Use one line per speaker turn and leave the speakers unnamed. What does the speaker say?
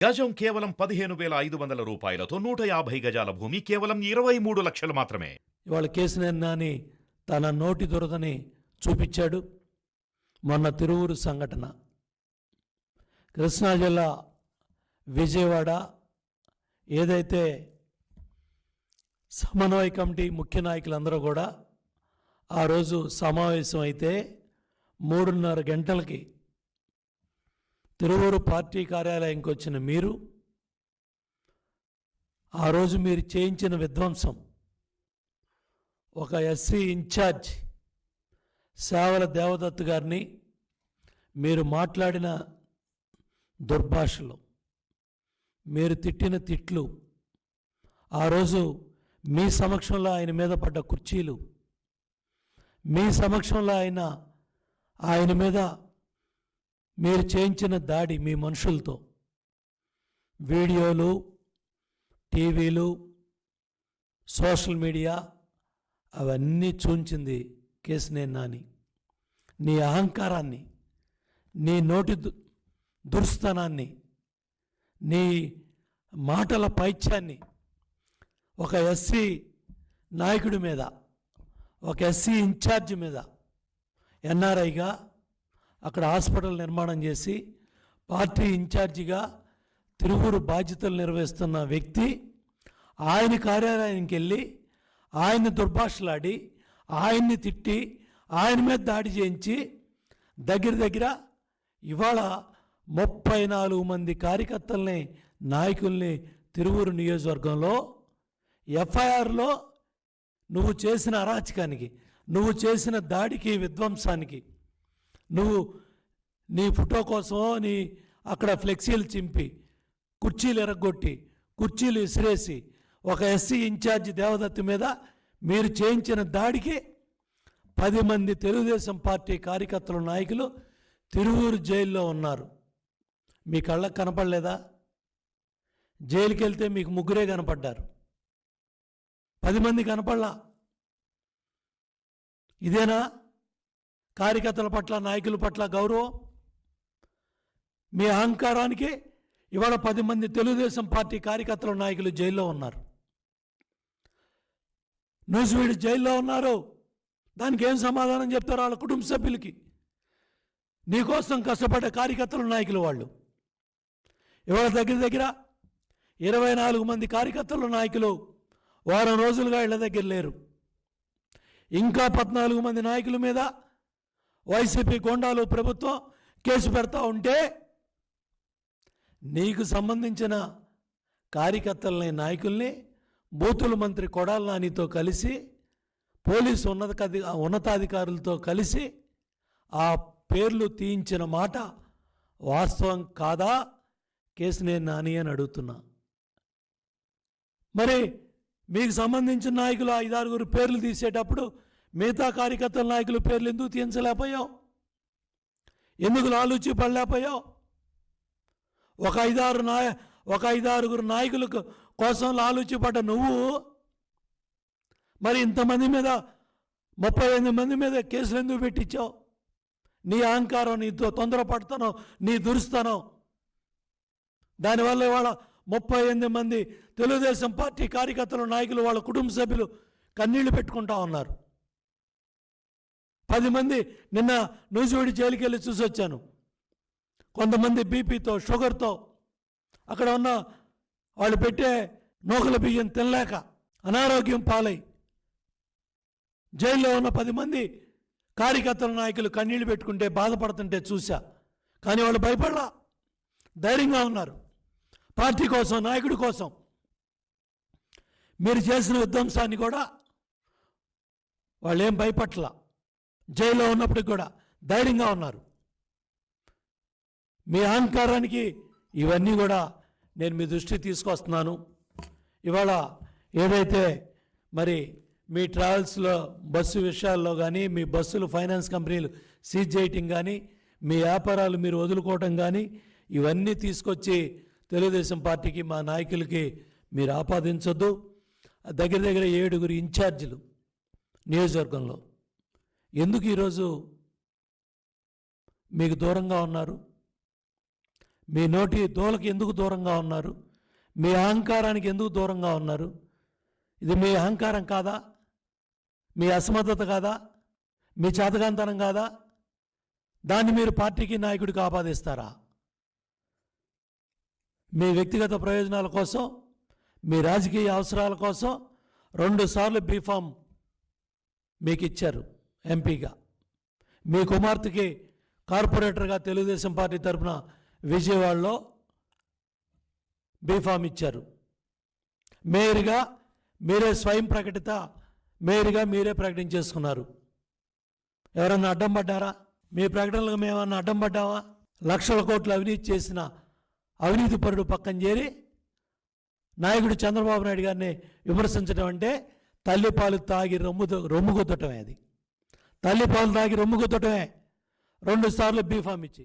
గజం కేవలం పదిహేను వేల ఐదు వందల రూపాయలతో నూట యాభై గజాల భూమి కేవలం ఇరవై మూడు లక్షలు మాత్రమే.
ఇవాళ కేసినేని నాని తన నోటి దురదని చూపించాడు. మొన్న తిరువురు సంఘటన. కృష్ణా జిల్లా విజయవాడ ఏదైతే సమన్వయ కమిటీ ముఖ్య నాయకులందరూ కూడా ఆ రోజు సమావేశం అయితే మూడున్నర గంటలకి తిరువూరు పార్టీ కార్యాలయంకి వచ్చిన మీరు ఆ రోజు మీరు చేయించిన విధ్వంసం ఒక ఎస్సీ ఇన్ఛార్జ్ సేవల దేవదత్తు గారిని మీరు మాట్లాడిన దుర్భాషలు మీరు తిట్టిన తిట్లు ఆ రోజు మీ సమక్షంలో ఆయన మీద పడ్డ కుర్చీలు మీ సమక్షంలో ఆయన ఆయన మీద మీరు చేయించిన దాడి మీ మనుషులతో. వీడియోలు టీవీలు సోషల్ మీడియా అవన్నీ చూంచింది కేసినేని నాని. నీ అహంకారాన్ని నీ నోటి దు- దుర్స్థనాన్ని నీ మాటల పైత్యాన్ని ఒక ఎస్సీ నాయకుడి మీద ఒక ఎస్సీ ఇన్ఛార్జ్ మీద ఎన్ఆర్ఐగా అక్కడ హాస్పిటల్ నిర్మాణం చేసి పార్టీ ఇన్ఛార్జిగా తిరువురు బాధ్యతలు నిర్వహిస్తున్న వ్యక్తి ఆయన కార్యాలయానికి వెళ్ళి ఆయన్ని దుర్భాషలాడి ఆయన్ని తిట్టి ఆయన మీద దాడి చేయించి దగ్గర దగ్గర ఇవాళ ముప్పై నాలుగు మంది కార్యకర్తల్ని నాయకుల్ని తిరువురు నియోజకవర్గంలో ఎఫ్ఐఆర్లో నువ్వు చేసిన అరాచకానికి నువ్వు చేసిన దాడికి విధ్వంసానికి నువ్వు నీ ఫోటో కోసమో నీ అక్కడ ఫ్లెక్సీలు చింపి కుర్చీలు ఎరగొట్టి కుర్చీలు విసిరేసి ఒక ఎస్సీ ఇన్ఛార్జి దేవదత్తి మీద మీరు చేయించిన దాడికి పది మంది తెలుగుదేశం పార్టీ కార్యకర్తలు నాయకులు తిరువూరు జైల్లో ఉన్నారు. మీ కళ్ళకు కనపడలేదా? జైలుకి వెళ్తే మీకు ముగ్గురే కనపడ్డారు. పది మంది కనపడలా? ఇదేనా? కార్యకర్తల పట్ల నాయకుల పట్ల గౌరవం. మీ అహంకారానికి ఇవాళ పది మంది తెలుగుదేశం పార్టీ కార్యకర్తల నాయకులు జైల్లో ఉన్నారు. నూజివీడు జైల్లో ఉన్నారు. దానికి ఏం సమాధానం చెప్తారు వాళ్ళ కుటుంబ సభ్యులకి? నీకోసం కష్టపడ్డ కార్యకర్తలు నాయకులు వాళ్ళు. ఇవాళ దగ్గర దగ్గర ఇరవై నాలుగు మంది కార్యకర్తలు నాయకులు వారం రోజులుగా ఇళ్ళ దగ్గర లేరు. ఇంకా పద్నాలుగు మంది నాయకుల మీద వైసీపీ గోండాలు ప్రభుత్వం కేసు పెడతా ఉంటే నీకు సంబంధించిన కార్యకర్తలని నాయకుల్ని బూతుల మంత్రి కొడాల నానితో కలిసి పోలీసు ఉన్నత ఉన్నతాధికారులతో కలిసి ఆ పేర్లు తీయించిన మాట వాస్తవం కాదా? కేసునే నాని అని అడుగుతున్నా. మరి మీకు సంబంధించిన నాయకులు ఐదారుగురు పేర్లు తీసేటప్పుడు మిగతా కార్యకర్తల నాయకుల పేర్లు ఎందుకు తీయించలేకపోయావు? ఎందుకు లాలూచి పడలేకపోయావు? ఒక ఐదారు నాయ ఒక ఐదారుగురు నాయకుల కోసం లాలూచి పడ్డ నువ్వు మరి ఇంతమంది మీద ముప్పై ఎనిమిది మంది మీద కేసులు ఎందుకు పెట్టించావు? నీ అహంకారం నీతో తొందరపడతానో నీ దురుస్తానో దానివల్ల ఇవాళ ముప్పై ఎనిమిది మంది తెలుగుదేశం పార్టీ కార్యకర్తలు నాయకులు వాళ్ళ కుటుంబ సభ్యులు కన్నీళ్ళు పెట్టుకుంటా ఉన్నారు. పది మంది నిన్న నూజివీడి జైలుకి వెళ్ళి చూసి వచ్చాను కొంతమంది బీపీతో షుగర్తో అక్కడ ఉన్న వాళ్ళు పెట్టే నూకల బియ్యం తినలేక అనారోగ్యం పాలై జైల్లో ఉన్న పది మంది కార్యకర్తల నాయకులు కన్నీళ్ళు పెట్టుకుంటే బాధపడుతుంటే చూశా. కానీ వాళ్ళు భయపడలా. ధైర్యంగా ఉన్నారు. పార్టీ కోసం నాయకుడి కోసం మీరు చేసిన విధ్వంసాన్ని కూడా వాళ్ళు ఏం భయపట్ల. జైల్లో ఉన్నప్పటికి కూడా ధైర్యంగా ఉన్నారు. మీ అహంకారానికి ఇవన్నీ కూడా నేను మీ దృష్టికి తీసుకొస్తున్నాను. ఇవాళ ఏదైతే మరి మీ ట్రావెల్స్లో బస్సు విషయాల్లో కానీ మీ బస్సులు ఫైనాన్స్ కంపెనీలు సీజ్ చేయటం కానీ మీ వ్యాపారాలు మీరు వదులుకోవటం కానీ ఇవన్నీ తీసుకొచ్చి తెలుగుదేశం పార్టీకి మా నాయకులకి మీరు ఆపాదించొద్దు. దగ్గర దగ్గర ఏడుగురు ఇన్ఛార్జీలు నియోజకవర్గంలో. ఎందుకు ఈరోజు మీకు దూరంగా ఉన్నారు? మీ నోటి దోలకి ఎందుకు దూరంగా ఉన్నారు? మీ అహంకారానికి ఎందుకు దూరంగా ఉన్నారు? ఇది మీ అహంకారం కాదా? మీ అసమర్థత కాదా? మీ చేతగాంతనం కాదా? దాన్ని మీరు పార్టీకి నాయకుడికి ఆపాదిస్తారా? మీ వ్యక్తిగత ప్రయోజనాల కోసం మీ రాజకీయ అవసరాల కోసం రెండుసార్లు బీఫామ్ మీకు ఇచ్చారు ఎంపీగా. మీ కుమార్తెకి కార్పొరేటర్గా తెలుగుదేశం పార్టీ తరఫున విజయవాడలో బీఫామ్ ఇచ్చారు. మేయర్గా మీరే స్వయం ప్రకటిత మేయర్గా మీరే ప్రకటించేసుకున్నారు ఎవరన్నా అడ్డం పడ్డారా? మీ ప్రకటనలకు మేమన్నా అడ్డం పడ్డావా? లక్షల కోట్లు అవినీతి చేసిన అవినీతి పరుడు పక్కన చేరి నాయకుడు చంద్రబాబు నాయుడు గారిని విమర్శించడం అంటే తల్లిపాలు తాగి రొమ్ము రొమ్ము కొద్దటమే అది. తల్లి పాలు తాగి రొమ్ము గుద్దటమే. రెండు సార్లు బీఫామ్ ఇచ్చి.